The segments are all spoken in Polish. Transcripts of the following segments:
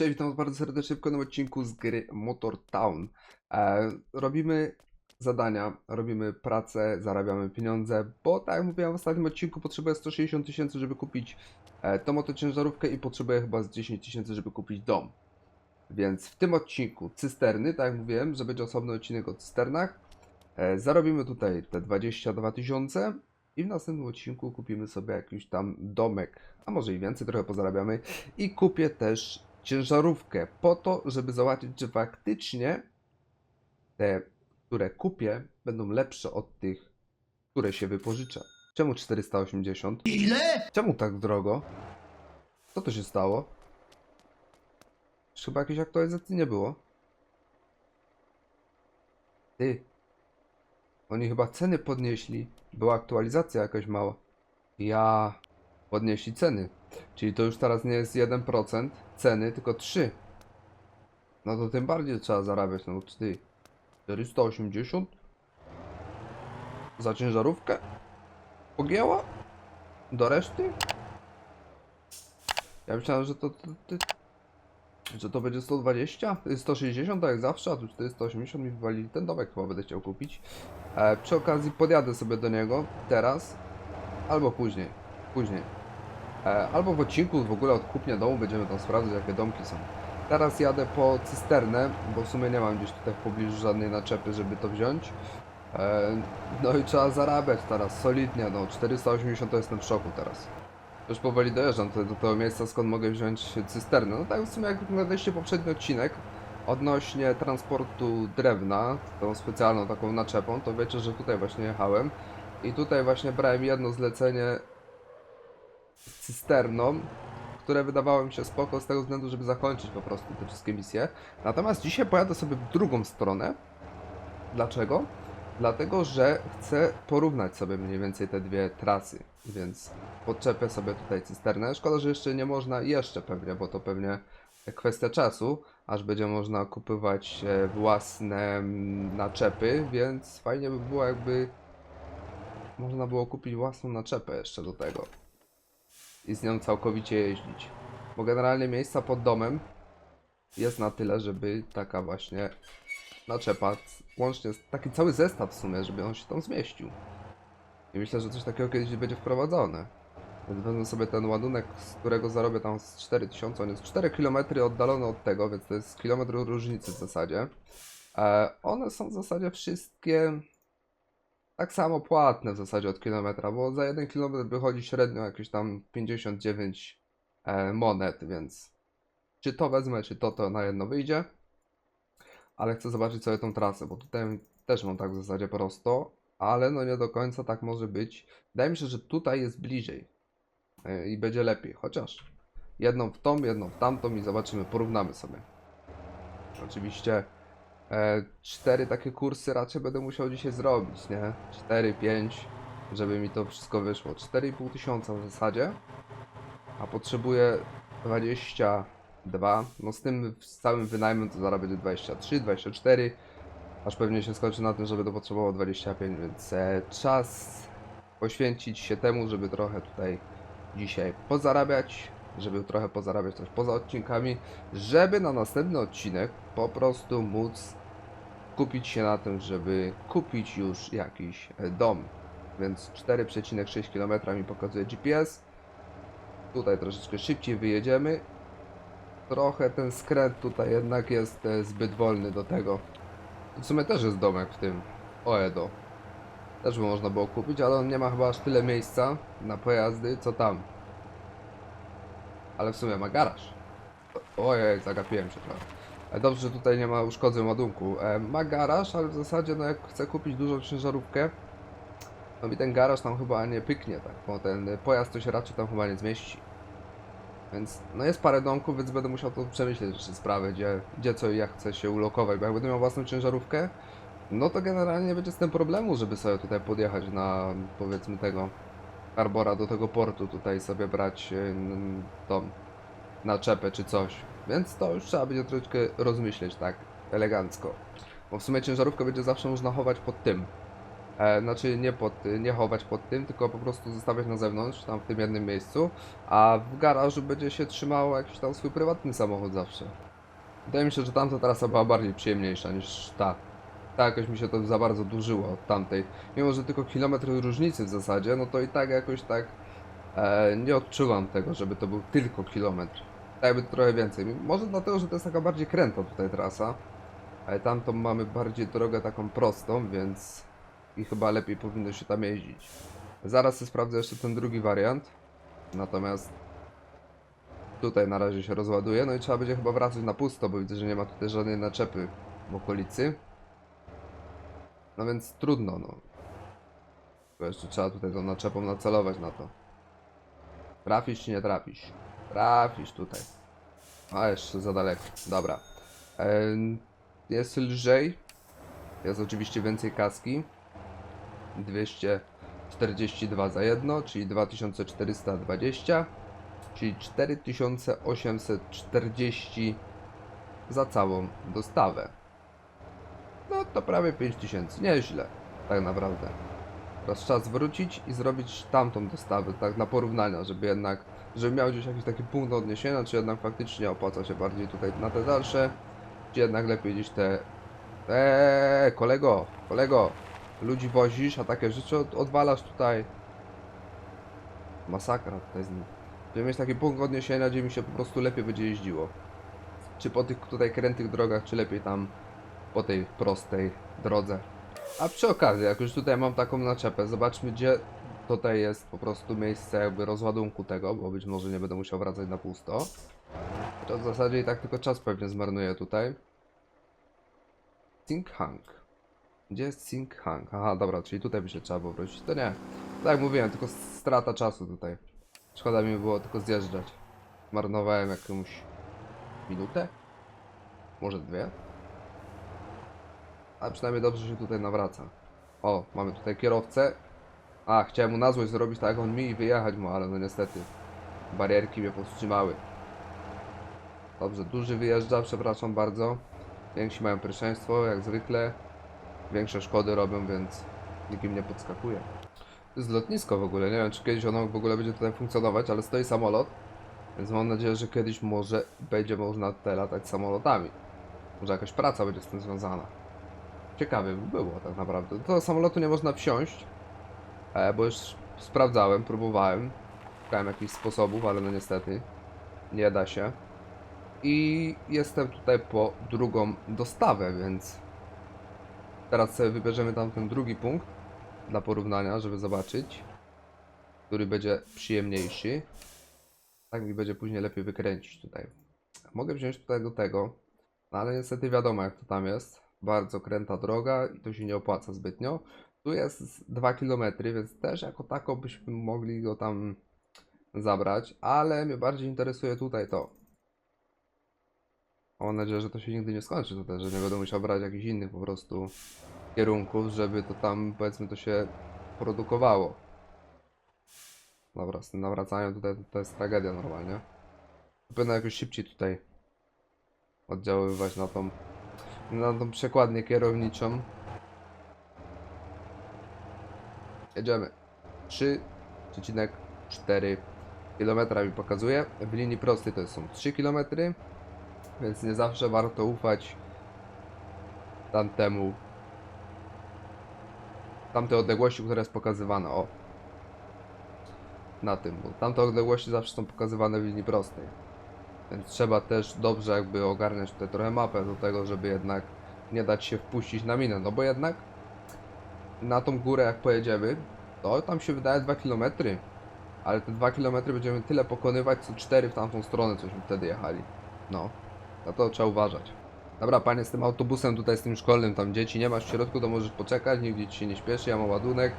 Cześć, witam was bardzo serdecznie w kolejnym odcinku z gry Motor Town. E, robimy zadania, robimy pracę, zarabiamy pieniądze, bo tak jak mówiłem w ostatnim odcinku, potrzebuję 160 tysięcy, żeby kupić e, tą motociężarówkę i potrzebuję chyba z 10 tysięcy, żeby kupić dom. Więc w tym odcinku cysterny, tak jak mówiłem, że będzie osobny odcinek o cysternach, e, zarobimy tutaj te 22 tysiące i w następnym odcinku kupimy sobie jakiś tam domek, a może i więcej, trochę pozarabiamy i kupię też ciężarówkę po to, żeby zobaczyć, czy faktycznie te, które kupię, będą lepsze od tych, które się wypożyczę. Czemu 480? Ile? Czemu tak drogo? Co to się stało? Już Chyba jakiejś aktualizacji nie było. Ty. Oni chyba ceny podnieśli. Była aktualizacja jakaś mała. Ja. Podnieśli ceny. Czyli to już teraz nie jest 1% ceny, tylko 3. No to tym bardziej trzeba zarabiać. No ty. 480? Za ciężarówkę? Pogięła? Do reszty? Ja myślałem, że to, to, to, że to będzie 120, y, 160 tak jak zawsze, a tu 480 mi wywalili. Ten domek chyba będę chciał kupić. E, przy okazji podjadę sobie do niego teraz, albo później. Później. E, albo w odcinku w ogóle od kupnia domu będziemy tam sprawdzać jakie domki są. Teraz jadę po cysternę, bo w sumie nie mam gdzieś tutaj w pobliżu żadnej naczepy, żeby to wziąć. E, no i trzeba zarabiać teraz, solidnie, no 480 to jestem w szoku teraz. Już powoli dojeżdżam do tego miejsca, skąd mogę wziąć cysternę. No tak w sumie jak oglądaliście poprzedni odcinek odnośnie transportu drewna, tą specjalną taką naczepą, to wiecie, że tutaj właśnie jechałem. I tutaj właśnie brałem jedno zlecenie cysterną, które wydawało mi się spoko z tego względu, żeby zakończyć po prostu te wszystkie misje. Natomiast dzisiaj pojadę sobie w drugą stronę. Dlaczego? Dlatego, że chcę porównać sobie mniej więcej te dwie trasy, więc podczepię sobie tutaj cysternę. Szkoda, że jeszcze nie można, jeszcze pewnie, bo to pewnie kwestia czasu, aż będzie można kupywać e, własne mm, naczepy, więc fajnie by było jakby można było kupić własną naczepę jeszcze do tego i z nią całkowicie jeździć. Bo generalnie miejsca pod domem jest na tyle, żeby taka właśnie naczepa, łącznie taki cały zestaw w sumie, żeby on się tam zmieścił. I myślę, że coś takiego kiedyś będzie wprowadzone. Więc wezmę sobie ten ładunek, z którego zarobię tam z 4000, on jest 4 km oddalony od tego, więc to jest kilometr różnicy w zasadzie. E, one są w zasadzie wszystkie tak samo płatne w zasadzie od kilometra, bo za jeden kilometr wychodzi średnio jakieś tam 59 e, monet, więc czy to wezmę, czy to, to na jedno wyjdzie. Ale chcę zobaczyć sobie tą trasę, bo tutaj też mam tak w zasadzie prosto, ale no nie do końca tak może być. Wydaje mi się, że tutaj jest bliżej e, i będzie lepiej, chociaż jedną w tą, jedną w tamtą i zobaczymy, porównamy sobie. Oczywiście e, cztery takie kursy raczej będę musiał dzisiaj zrobić, nie? 4, 5, żeby mi to wszystko wyszło. 4,5 tysiąca w zasadzie, a potrzebuję 22. No z tym z całym wynajmem to zaraz będzie 23, 24, aż pewnie się skończy na tym, że będę potrzebował 25, więc e, czas poświęcić się temu, żeby trochę tutaj dzisiaj pozarabiać, żeby trochę pozarabiać też poza odcinkami, żeby na następny odcinek po prostu móc kupić się na tym, żeby kupić już jakiś e, dom. Więc 4,6 km mi pokazuje GPS. Tutaj troszeczkę szybciej wyjedziemy. Trochę ten skręt tutaj jednak jest e, zbyt wolny do tego. W sumie też jest domek w tym Oedo. Też by można było kupić, ale on nie ma chyba aż tyle miejsca na pojazdy, co tam. Ale w sumie ma garaż. Ojej, zagapiłem się trochę. Dobrze, że tutaj nie ma uszkodzeń ładunku. E, ma garaż, ale w zasadzie no jak chcę kupić dużą ciężarówkę, no mi ten garaż tam chyba nie pyknie, tak, bo ten pojazd to się raczej tam chyba nie zmieści. Więc no jest parę domków, więc będę musiał to przemyśleć jeszcze sprawę, gdzie, gdzie co i jak chcę się ulokować, bo jak będę miał własną ciężarówkę, no to generalnie nie będzie z tym problemu, żeby sobie tutaj podjechać na powiedzmy tego Arbora do tego portu, tutaj sobie brać e, tą naczepę czy coś. Więc to już trzeba będzie troszeczkę rozmyśleć tak elegancko. Bo w sumie ciężarówkę będzie zawsze można chować pod tym. E, znaczy nie, pod, nie chować pod tym, tylko po prostu zostawiać na zewnątrz, tam w tym jednym miejscu, a w garażu będzie się trzymał jakiś tam swój prywatny samochód zawsze. Wydaje mi się, że tamta trasa była bardziej przyjemniejsza niż ta. Ta jakoś mi się to za bardzo dłużyło od tamtej. Mimo, że tylko kilometr różnicy w zasadzie, no to i tak jakoś tak e, nie odczuwam tego, żeby to był tylko kilometr. Tak jakby trochę więcej. Może dlatego, że to jest taka bardziej kręta tutaj trasa. Ale tamtą mamy bardziej drogę taką prostą, więc i chyba lepiej powinno się tam jeździć. Zaraz sprawdzę jeszcze ten drugi wariant. Natomiast tutaj na razie się rozładuje. No i trzeba będzie chyba wracać na pusto, bo widzę, że nie ma tutaj żadnej naczepy w okolicy. No więc trudno, no. Tylko jeszcze trzeba tutaj tą naczepą nacelować na to. Trafisz czy nie trafisz? Trafisz tutaj. A jeszcze za daleko. Dobra. Jest lżej. Jest oczywiście więcej kaski. 242 za jedno, czyli 2420, czyli 4840 za całą dostawę. No to prawie 5000, nieźle, tak naprawdę. Teraz czas wrócić i zrobić tamtą dostawę, tak na porównania, żeby jednak, żeby miał gdzieś jakiś taki punkt odniesienia, czy jednak faktycznie opłaca się bardziej tutaj na te dalsze, czy jednak lepiej gdzieś te... Eee, kolego, kolego, ludzi wozisz, a takie rzeczy od, odwalasz tutaj. Masakra tutaj z nim. Żeby mieć taki punkt odniesienia, gdzie mi się po prostu lepiej będzie jeździło. Czy po tych tutaj krętych drogach, czy lepiej tam po tej prostej drodze. A przy okazji, jak już tutaj mam taką naczepę, zobaczmy gdzie tutaj jest po prostu miejsce jakby rozładunku tego, bo być może nie będę musiał wracać na pusto. To w zasadzie i tak tylko czas pewnie zmarnuję tutaj. Think Hang. Gdzie jest Think Hang? Aha, dobra, czyli tutaj by się trzeba było wrócić. To nie. Tak mówiłem, tylko strata czasu tutaj. Szkoda mi było tylko zjeżdżać. Marnowałem jakąś minutę? Może dwie? A przynajmniej dobrze się tutaj nawraca. O, mamy tutaj kierowcę. A, chciałem mu na złość zrobić tak jak on mi i wyjechać mu, ale no niestety. Barierki mnie powstrzymały. Dobrze, duży wyjeżdża, przepraszam bardzo. Więksi mają pierwszeństwo, jak zwykle. Większe szkody robią, więc nikim nie podskakuje. To jest lotnisko w ogóle, nie wiem czy kiedyś ono w ogóle będzie tutaj funkcjonować, ale stoi samolot. Więc mam nadzieję, że kiedyś może będzie można tutaj latać samolotami. Może jakaś praca będzie z tym związana. Ciekawie by było tak naprawdę. Do samolotu nie można wsiąść, bo już sprawdzałem, próbowałem. Szukałem jakichś sposobów, ale no niestety nie da się. I jestem tutaj po drugą dostawę, więc teraz sobie wybierzemy tam ten drugi punkt dla porównania, żeby zobaczyć, który będzie przyjemniejszy. Tak mi będzie później lepiej wykręcić tutaj. Mogę wziąć tutaj do tego, no ale niestety wiadomo jak to tam jest. Bardzo kręta droga i to się nie opłaca zbytnio. Tu jest 2 km, więc też jako tako byśmy mogli go tam zabrać, ale mnie bardziej interesuje tutaj to. Mam nadzieję, że to się nigdy nie skończy tutaj, że nie będę musiał brać jakichś innych po prostu kierunków, żeby to tam powiedzmy to się produkowało. Dobra, z tym nawracaniem tutaj to jest tragedia normalnie. Powinno jakoś szybciej tutaj oddziaływać na tą, na tą przekładnię kierowniczą. Jedziemy. 3,4 km mi pokazuje. W linii prostej to są 3 km, więc nie zawsze warto ufać tamtemu tamtej odległości, która jest pokazywana. O. Na tym, bo tamte odległości zawsze są pokazywane w linii prostej. Więc trzeba też dobrze jakby ogarniać tutaj trochę mapę do tego, żeby jednak nie dać się wpuścić na minę. No bo jednak na tą górę jak pojedziemy, to tam się wydaje 2 km. Ale te 2 km będziemy tyle pokonywać, co 4 w tamtą stronę, cośmy wtedy jechali. No, na to trzeba uważać. Dobra, panie, z tym autobusem tutaj, z tym szkolnym, tam dzieci nie masz w środku, to możesz poczekać, nigdzie ci się nie śpieszy, ja mam ładunek.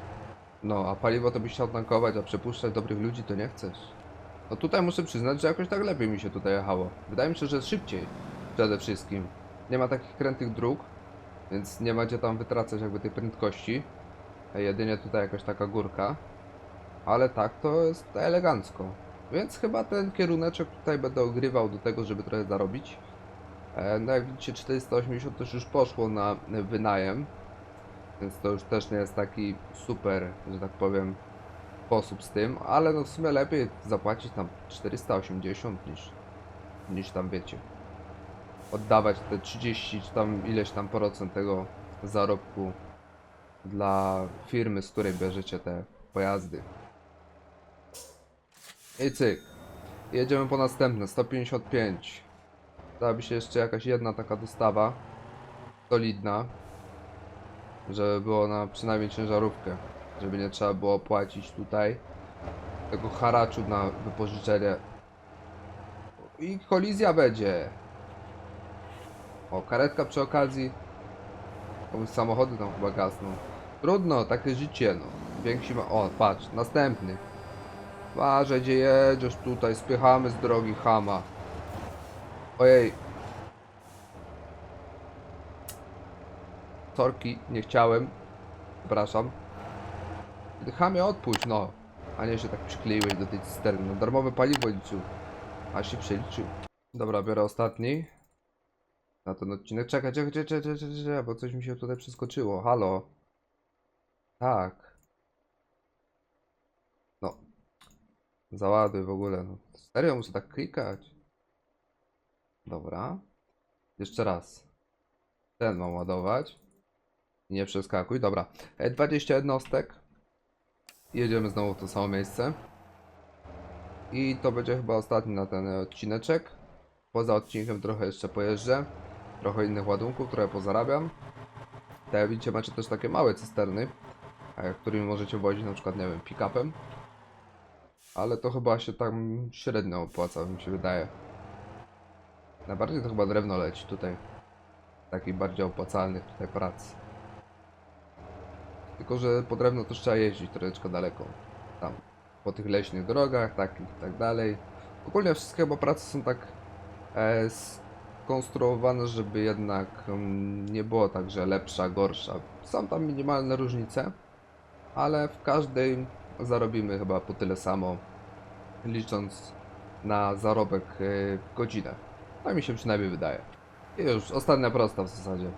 No, a paliwo to byś chciał tankować, a przepuszczać dobrych ludzi to nie chcesz. No tutaj muszę przyznać, że jakoś tak lepiej mi się tutaj jechało. Wydaje mi się, że szybciej przede wszystkim. Nie ma takich krętych dróg, więc nie ma gdzie tam wytracać jakby tej prędkości. Jedynie tutaj jakaś taka górka. Ale tak to jest elegancko. Więc chyba ten kieruneczek tutaj będę ogrywał do tego, żeby trochę zarobić. E, No jak widzicie 480 też już poszło na wynajem. Więc to już też nie jest taki super, że tak powiem, sposób z tym, ale no w sumie lepiej zapłacić tam 480 niż, niż tam wiecie. Oddawać te 30 czy tam ileś tam procent tego zarobku dla firmy, z której bierzecie te pojazdy. I cyk. Jedziemy po następne, 155. Dałaby się jeszcze jakaś jedna taka dostawa. Solidna. Żeby było na przynajmniej ciężarówkę. Żeby nie trzeba było płacić tutaj tego haraczu na wypożyczenie. I kolizja będzie. O, karetka przy okazji. Komuś samochody tam chyba gasną. Trudno, takie życie, no. Więksi ma... O, patrz, następny. Uważaj, gdzie jedziesz tutaj, spychamy z drogi Hama. Ojej. Torki, nie chciałem. Przepraszam. Hamie odpuść, no. A nie się tak przykleiłeś do tej cysterny. No, darmowe paliwo liczył. A się przeliczył. Dobra, biorę ostatni. Na ten odcinek. Czekaj, czekaj, czekaj, czekaj, czekaj, czekaj, bo coś mi się tutaj przeskoczyło. Halo. Tak. No. Załaduj w ogóle. No. Serio muszę tak klikać. Dobra. Jeszcze raz. Ten mam ładować. Nie przeskakuj. Dobra. E, 20 jednostek. Jedziemy znowu w to samo miejsce. I to będzie chyba ostatni na ten odcineczek. Poza odcinkiem trochę jeszcze pojeżdżę. Trochę innych ładunków, które pozarabiam. Tak jak widzicie macie też takie małe cysterny, którymi możecie wozić na przykład, nie wiem, pick-upem. Ale to chyba się tam średnio opłaca, mi się wydaje. Najbardziej to chyba drewno leci tutaj. Takich bardziej opłacalnych tutaj prac. Tylko, że po drewno też trzeba jeździć troszeczkę daleko. Tam, po tych leśnych drogach, takich i tak dalej. Ogólnie wszystkie chyba prace są tak e, skonstruowane, żeby jednak mm, nie było tak, że lepsza, gorsza. Są tam minimalne różnice, ale w każdej zarobimy chyba po tyle samo, licząc na zarobek e, w godzinę. Tak mi się przynajmniej wydaje. I już ostatnia prosta w zasadzie.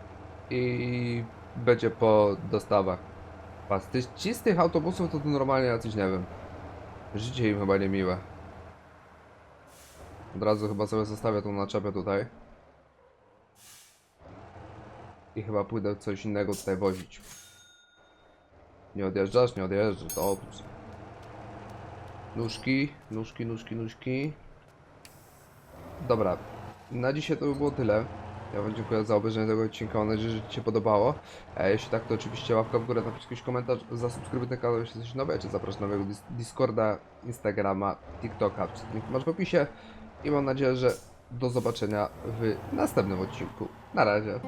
I będzie po dostawach. Pas, ty, ci z tych autobusów to, to normalnie jacyś nie wiem. Życie im chyba niemiłe. Od razu chyba sobie zostawię tą naczepę tutaj. I chyba pójdę coś innego tutaj wozić. Nie odjeżdżasz? Nie odjeżdżasz, dobrze. Nóżki, nóżki, nóżki, nóżki. Dobra, na dzisiaj to by było tyle. Ja wam dziękuję za obejrzenie tego odcinka, mam nadzieję, że Ci się podobało. E, jeśli tak, to oczywiście łapka w górę, napisz jakiś komentarz, zasubskrybuj ten kanał, jeśli coś nowego, czy zapraszam na mojego dis Discorda, Instagrama, TikToka, linki masz w opisie. I mam nadzieję, że do zobaczenia w następnym odcinku. Na razie.